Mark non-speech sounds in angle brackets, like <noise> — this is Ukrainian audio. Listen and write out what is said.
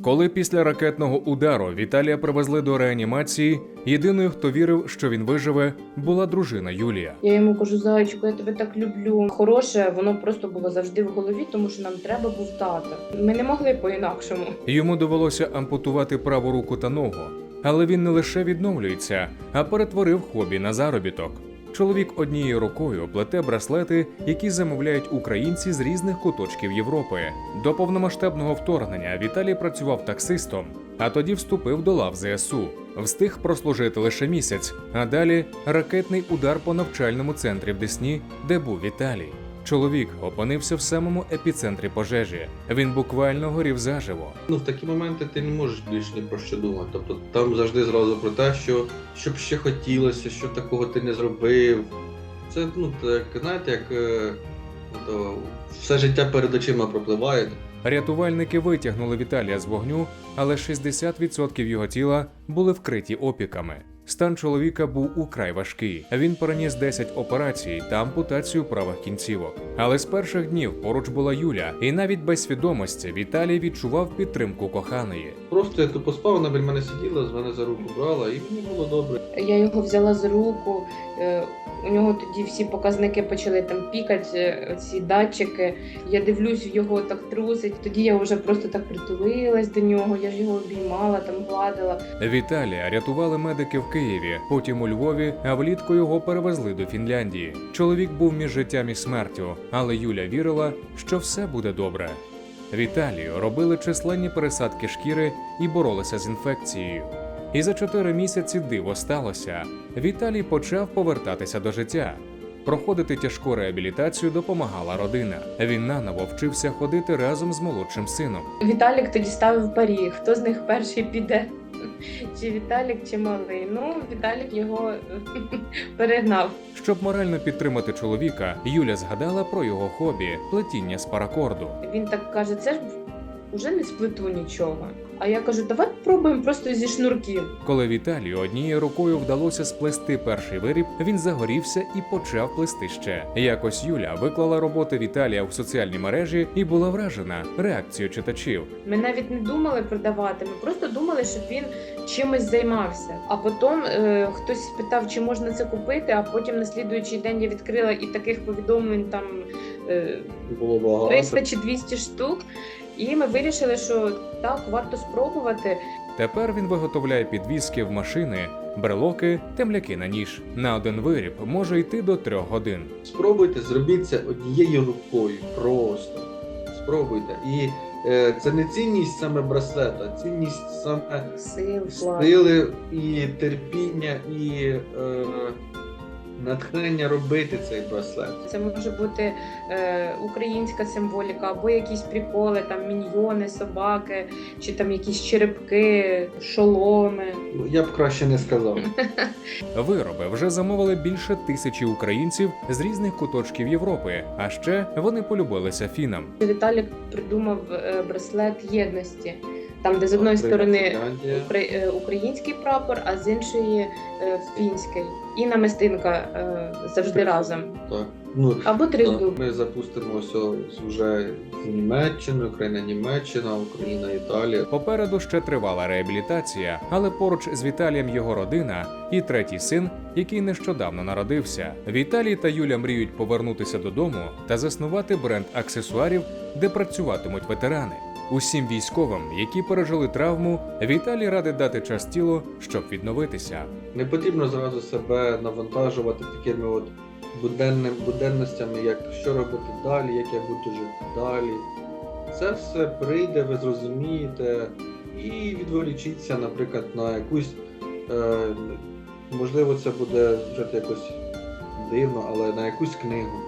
Коли після ракетного удару Віталія привезли до реанімації, єдиною, хто вірив, що він виживе, була дружина Юлія. Я йому кажу, зайчику, я тебе так люблю. Хороше, воно просто було завжди в голові, тому що нам треба був тато. Ми не могли по-інакшому. Йому довелося ампутувати праву руку та ногу, але він не лише відновлюється, а перетворив хобі на заробіток. Чоловік однією рукою плете браслети, які замовляють українці з різних куточків Європи. До повномасштабного вторгнення Віталій працював таксистом, а тоді вступив до лав ЗСУ. Встиг прослужити лише місяць, а далі ракетний удар по навчальному центрі в Десні, де був Віталій. Чоловік опинився в самому епіцентрі пожежі. Він буквально горів заживо. Ну, в такі моменти ти не можеш більш ні про що думати. Тобто там завжди зразу про те, що, що б ще хотілося, що такого ти не зробив. Це, ну, так, знаєте, як е, то, все життя перед очима пропливає. Рятувальники витягнули Віталія з вогню, але 60% його тіла були вкриті опіками. Стан чоловіка був украй важкий. Він переніс 10 операцій та ампутацію правих кінцівок. Але з перших днів поруч була Юля, і навіть без свідомості Віталій відчував підтримку коханої. Просто я тупо спав, вона біля мене сиділа, з мене за руку брала, і мені було добре. Я його взяла за руку. е, У нього тоді всі показники почали там пікати, ці датчики. Я дивлюсь, його так трусить. Тоді я вже просто так притулилась до нього. Я ж його обіймала, там гладила. Віталія рятували медики в Києві, потім у Львові, а влітку його перевезли до Фінляндії. Чоловік був між життям і смертю, але Юля вірила, що все буде добре. Віталію робили численні пересадки шкіри і боролися з інфекцією. І за чотири місяці диво сталося. Віталій почав повертатися до життя. Проходити тяжку реабілітацію допомагала родина. Він наново вчився ходити разом з молодшим сином. Віталік тоді ставив парі, хто з них перший піде. Чи Віталік, чи малий. Ну, Віталік його <laughs> перегнав. Щоб морально підтримати чоловіка, Юля згадала про його хобі плетіння з паракорду. Він так каже: це ж вже не сплету нічого. А я кажу, давай спробуємо просто зі шнурків. Коли Віталію однією рукою вдалося сплести перший виріб, він загорівся і почав плести ще. Якось Юля виклала роботи Віталія в соціальні мережі і була вражена реакцією читачів. Ми навіть не думали продавати, ми просто думали, щоб він чимось займався. А потім е, хтось спитав, чи можна це купити, а потім на слідуючий день я відкрила і таких повідомлень там е, Було багато. 300 чи 200 штук. І ми вирішили, що так, варто спробувати. Тепер він виготовляє підвіски в машини, брелоки, темляки на ніж. На один виріб може йти до трьох годин. Спробуйте, зробіть це однією рукою. Просто. Спробуйте. І е, це не цінність саме браслета, а цінність саме Сил, сили і терпіння, і е, натхнення робити цей браслет. Це може бути е, українська символіка, або якісь приколи, там міньйони, собаки, чи там якісь черепки, шоломи. Ну, Я б краще не сказав. <laughs> Вироби вже замовили більше тисячі українців з різних куточків Європи. А ще вони полюбилися фінам. Віталік придумав е, браслет єдності, там, де з одної сторони. Е, український прапор, а з іншої е, фінський. І намистинка е, завжди разом. Так. Ну, Або три так. Ми запустимо ось вже з Німеччиною, Україна Німеччина, Україна Італія. Попереду ще тривала реабілітація, але поруч з Віталієм його родина і третій син, який нещодавно народився. Віталій та Юля мріють повернутися додому та заснувати бренд аксесуарів, де працюватимуть ветерани. Усім військовим, які пережили травму, Віталій радить дати час тілу, щоб відновитися. Не потрібно зразу себе навантажувати такими от буденним, буденностями, як що робити далі, як я буду жити далі. Це все прийде, ви зрозумієте, і відволічіться, наприклад, на якусь, е, можливо, це буде звучати якось дивно, але на якусь книгу.